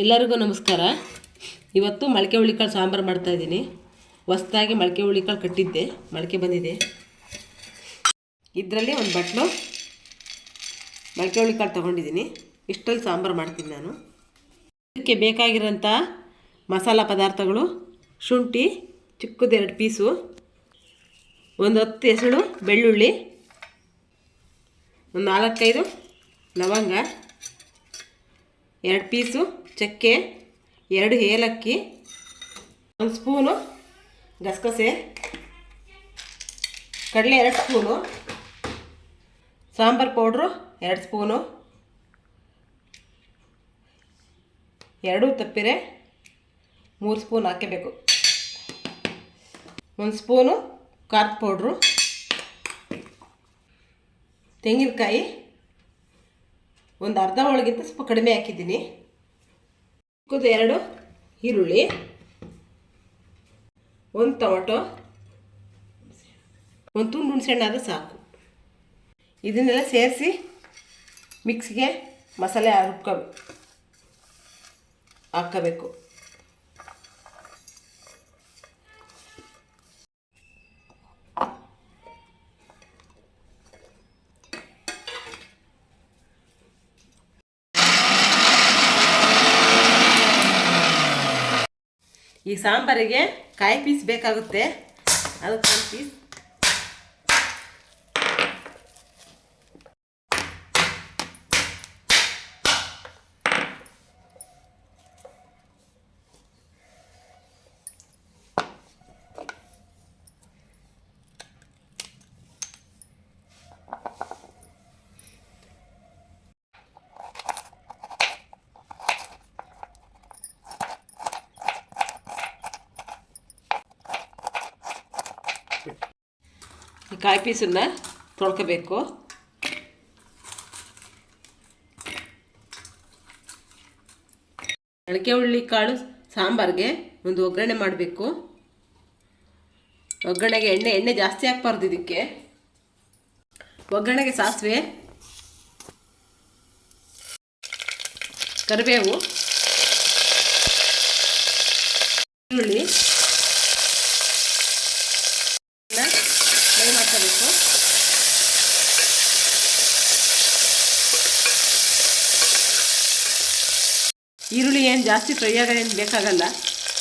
ಎಲ್ಲರಿಗೂ ನಮಸ್ಕಾರ. ಇವತ್ತು ಮೊಳಕೆ ಹುಳಿಕಾಳು ಸಾಂಬಾರು ಮಾಡ್ತಾಯಿದ್ದೀನಿ ಹೊಸ್ದಾಗಿ ಮೊಳಕೆ ಹುಳಿಕಾಳು ಕಟ್ಟಿದ್ದೆ. ಮೊಳಕೆ ಬಂದಿದೆ. ಇದರಲ್ಲಿ ಒಂದು ಬಟ್ಲು ಮೊಳಕೆ ಹುಳಿಕಾಳು ತೊಗೊಂಡಿದ್ದೀನಿ. ಇಷ್ಟಲ್ಲಿ ಸಾಂಬಾರು ಮಾಡ್ತೀನಿ ನಾನು. ಇದಕ್ಕೆ ಬೇಕಾಗಿರೋಂಥ ಮಸಾಲ ಪದಾರ್ಥಗಳು, ಶುಂಠಿ, ಚಿಕ್ಕದು ಎರಡು ಪೀಸು, ಒಂದು ಹತ್ತು ಹೆಸಳು ಬೆಳ್ಳುಳ್ಳಿ, ಒಂದು ನಾಲ್ಕೈದು ಲವಂಗ, ಎರಡು ಪೀಸು ಚಕ್ಕೆ, ಎರಡು ಏಲಕ್ಕಿ, ಒಂದು ಸ್ಪೂನು ಗಸಗಸೆ, ಕಡಲೆ ಎರಡು ಸ್ಪೂನು, ಸಾಂಬಾರು ಪೌಡ್ರು ಎರಡು ಸ್ಪೂನು, ಎರಡೂ ತಪ್ಪಿರೆ ಮೂರು ಸ್ಪೂನ್ ಹಾಕಬೇಕು ಒಂದು ಸ್ಪೂನು ಖಾರದ ಪೌಡ್ರು, ತೆಂಗಿನಕಾಯಿ, ಒಂದು ಅರ್ಧ ಒಳಗಿಂತ ಸ್ವಲ್ಪ ಕಡಿಮೆ ಹಾಕಿದ್ದೀನಿ. ಚಿಕ್ಕದು ಎರಡು, ಈರುಳ್ಳಿ, ಒಂದು ಟೊಮೊಟೊ, ಒಂದು ತುಂಡು ಹುಣಸೆಹಣ್ಣು ಆದರೆ ಸಾಕು. ಇದನ್ನೆಲ್ಲ ಸೇರಿಸಿ ಮಿಕ್ಸಿಗೆ ಮಸಾಲೆ ರುಬ್ಕೊ ಹಾಕ್ಕೋಬೇಕು ಈ ಸಾಂಬಾರಿಗೆ ಕಾಯಿ ಪೀಸ್ ಬೇಕಾಗುತ್ತೆ. ಅದಕ್ಕೆ ಒಂದು ಪೀಸ್ ಕಾಯಿ ಪೀಸನ್ನು ತೊಳ್ಕೋಬೇಕು. ಅಡಿಕೆ ಹುಳ್ಳಿ ಕಾಳು ಸಾಂಬಾರಿಗೆ ಒಂದು ಒಗ್ಗರಣೆ ಮಾಡಬೇಕು. ಒಗ್ಗರಣೆಗೆ ಎಣ್ಣೆ ಎಣ್ಣೆ ಜಾಸ್ತಿ ಹಾಕ್ಬಾರ್ದು ಇದಕ್ಕೆ. ಒಗ್ಗರಣೆಗೆ ಸಾಸಿವೆ, ಕರಿಬೇವು, ಈರುಳ್ಳಿ ಫ್ರೈ ಮಾಡ್ಕೋಬೇಕು ಈರುಳ್ಳಿ ಏನು ಜಾಸ್ತಿ ಫ್ರೈ ಆಗೋದೇನು ಬೇಕಾಗಲ್ಲ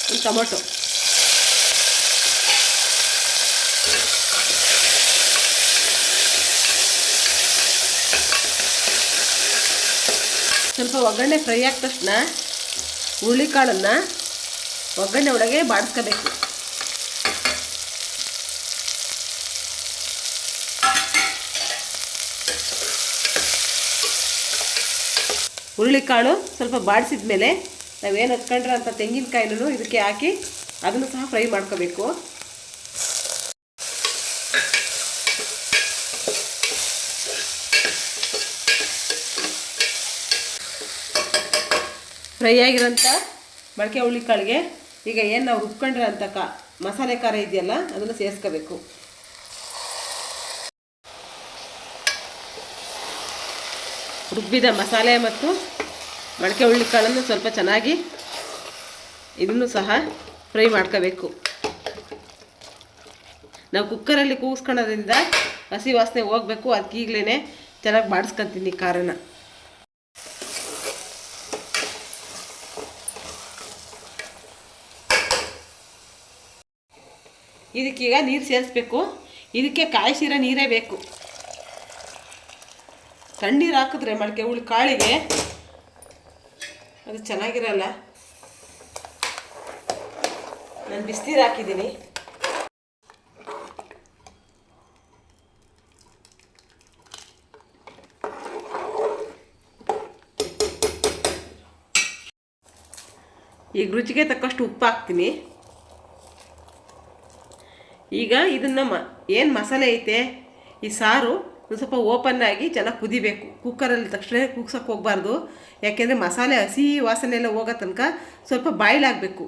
ಒಂದು ಟೊಮೊಟೊ. ಸ್ವಲ್ಪ ಒಗ್ಗರಣೆ ಫ್ರೈ ಆದ ತಕ್ಷಣ ಹುರುಳಿಕಾಳನ್ನು ಒಗ್ಗರಣೆ ಒಳಗೆ ಬಾಡಿಸ್ಕೋಬೇಕು. ಹುರುಳಿಕಾಳು ಸ್ವಲ್ಪ ಬಾಡಿಸಿದ ಮೇಲೆ ನಾವೇನು ಹಚ್ಕೊಂಡ್ರೆ ಅಂತ ತೆಂಗಿನಕಾಯಿನೂ ಇದಕ್ಕೆ ಹಾಕಿ ಅದನ್ನು ಸಹ ಫ್ರೈ ಮಾಡ್ಕೋಬೇಕು. ಫ್ರೈ ಆಗಿರೋಂಥ ಮೊಳಕೆ ಹುರುಳಿಕಾಳಿಗೆ ಈಗ ಏನು ನಾವು ರುಬ್ಕೊಂಡಿರೋಂಥ ಕಾ ಮಸಾಲೆ ಖಾರ ಇದೆಯಲ್ಲ, ಅದನ್ನು ಸೇರಿಸ್ಕೋಬೇಕು. ರುಬ್ಬಿದ ಮಸಾಲೆ ಮತ್ತು ಮೊಳಕೆ ಹುಳ್ಳಿಕಾಳನ್ನು ಸ್ವಲ್ಪ ಚೆನ್ನಾಗಿ ಇದನ್ನು ಸಹ ಫ್ರೈ ಮಾಡ್ಕೋಬೇಕು. ನಾವು ಕುಕ್ಕರಲ್ಲಿ ಕೂಗಿಸ್ಕೊಳ್ಳೋದ್ರಿಂದ ಹಸಿ ವಾಸನೆ ಹೋಗಬೇಕು, ಅದಕ್ಕೆ ಈಗಲೇ ಚೆನ್ನಾಗಿ ಬಾಡಿಸ್ಕೊತೀನಿ ಖಾರನ. ಇದಕ್ಕೀಗ ನೀರು ಸೇರಿಸ್ಬೇಕು. ಇದಕ್ಕೆ ಕಾಯಿಸಿರೋ ನೀರೇ ಬೇಕು. ತಣ್ಣೀರು ಹಾಕಿದ್ರೆ ಮಡಿಕೆ ಹುಳಿ ಕಾಳಿಗೆ ಅದು ಚೆನ್ನಾಗಿರಲ್ಲ. ನಾನು ಬಿಸಿನೀರು ಹಾಕಿದ್ದೀನಿ. ಈಗ ರುಚಿಗೆ ತಕ್ಕಷ್ಟು ಉಪ್ಪು ಹಾಕ್ತೀನಿ. ಈಗ ಇದನ್ನು ಮ ಏನು ಮಸಾಲೆ ಐತೆ, ಈ ಸಾರು ಒಂದು ಸ್ವಲ್ಪ ಓಪನ್ ಆಗಿ ಚೆನ್ನಾಗಿ ಕುದಿಬೇಕು. ಕುಕ್ಕರಲ್ಲಿ ತಕ್ಷಣ ಕುಗ್ಸೋಕೆ ಹೋಗಬಾರ್ದು. ಯಾಕೆಂದರೆ ಮಸಾಲೆ ಹಸಿ ವಾಸನೆ ಎಲ್ಲ ಹೋಗೋ ತನಕ ಸ್ವಲ್ಪ ಬಾಯ್ಲಾಗಬೇಕು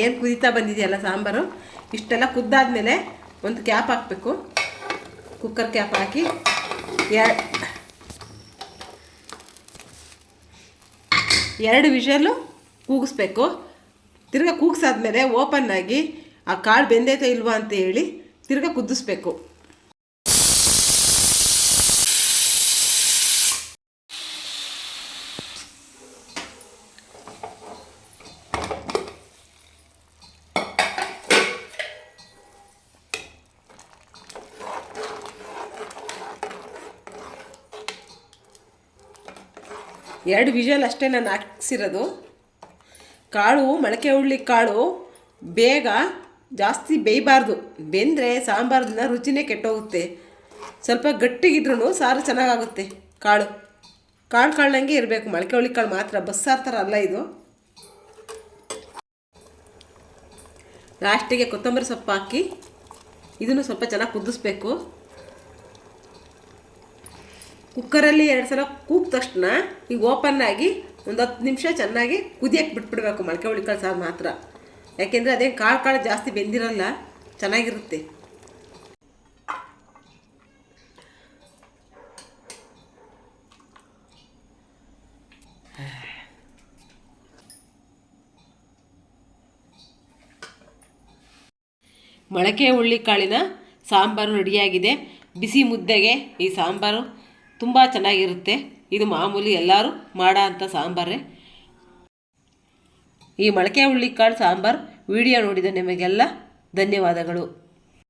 ಏನು ಕುದೀತಾ ಬಂದಿದೆಯಲ್ಲ ಸಾಂಬಾರು? ಇಷ್ಟೆಲ್ಲ ಕುದ್ದಾದ್ಮೇಲೆ ಒಂದು ಕ್ಯಾಪ್ ಹಾಕಬೇಕು. ಕುಕ್ಕರ್ ಕ್ಯಾಪ್ ಹಾಕಿ. ಎರಡು ವಿಷಲು ಕೂಗಿಸ್ಬೇಕು. ತಿರ್ಗಾ ಕೂಗ್ಸಾದ್ಮೇಲೆ ಓಪನ್ ಆಗಿ ಆ ಕಾಳು ಬೆಂದೈತೋ ಇಲ್ವಾ ಅಂತ ಹೇಳಿ ತಿರ್ಗಾ ಕುದಿಸ್ಬೇಕು. ಎರಡು ವಿಷಲ್ ಅಷ್ಟೇ ನಾನು ಹಾಕ್ಸಿರೋದು. ಕಾಳು, ಮೊಳಕೆ ಹುಳ್ಳಿ ಕಾಳು ಬೇಗ ಜಾಸ್ತಿ ಬೇಯಬಾರ್ದು. ಬೆಂದರೆ ಸಾಂಬಾರ್ದಿನ ರುಚಿನೇ ಕೆಟ್ಟೋಗುತ್ತೆ. ಸ್ವಲ್ಪ ಗಟ್ಟಿಗಿದ್ರೂ ಸಾರು ಚೆನ್ನಾಗಾಗುತ್ತೆ ಕಾಳು. ಕಾಳು ಕಾಳಂಗೆ ಇರಬೇಕು. ಮೊಳಕೆ ಹುಳಿ ಕಾಳು ಮಾತ್ರ. ಬಸ್ಸಾರು ಥರ ಅಲ್ಲ ಇದು. ಲಾಸ್ಟಿಗೆ ಕೊತ್ತಂಬರಿ ಸೊಪ್ಪು ಹಾಕಿ ಇದನ್ನು ಸ್ವಲ್ಪ ಚೆನ್ನಾಗಿ ಕುದಿಸ್ಬೇಕು. ಕುಕ್ಕರಲ್ಲಿ ಎರಡು ಸಲ ಕೂಗ್ ತಕ್ಷಣ ಈಗ ಓಪನ್ ಆಗಿ ಒಂದು ಹತ್ತು ನಿಮಿಷ ಚೆನ್ನಾಗಿ ಕುದಿಯಕ್ಕೆ ಬಿಟ್ಬಿಡ್ಬೇಕು ಮೊಳಕೆ ಹುಳಿಕಾಳು ಸಾರು ಮಾತ್ರ. ಯಾಕೆಂದರೆ ಅದೇ ಕಾಳು ಕಾಳು ಜಾಸ್ತಿ ಬೆಂದಿರಲ್ಲ, ಚೆನ್ನಾಗಿರುತ್ತೆ. ಮೊಳಕೆ ಹುಳ್ಳಿ ಕಾಳಿನ ಸಾಂಬಾರು ರೆಡಿಯಾಗಿದೆ. ಬಿಸಿ ಮುದ್ದೆಗೆ ಈ ಸಾಂಬಾರು ತುಂಬ ಚೆನ್ನಾಗಿರುತ್ತೆ. ಇದು ಮಾಮೂಲಿ ಎಲ್ಲರೂ ಮಾಡೋ ಅಂಥ ಸಾಂಬಾರೇ. ಈ ಮೊಳಕೆ ಹುಳ್ಳಿ ಕಾಳು ಸಾಂಬಾರು ವಿಡಿಯೋ ನೋಡಿದ ನಿಮಗೆಲ್ಲ ಧನ್ಯವಾದಗಳು.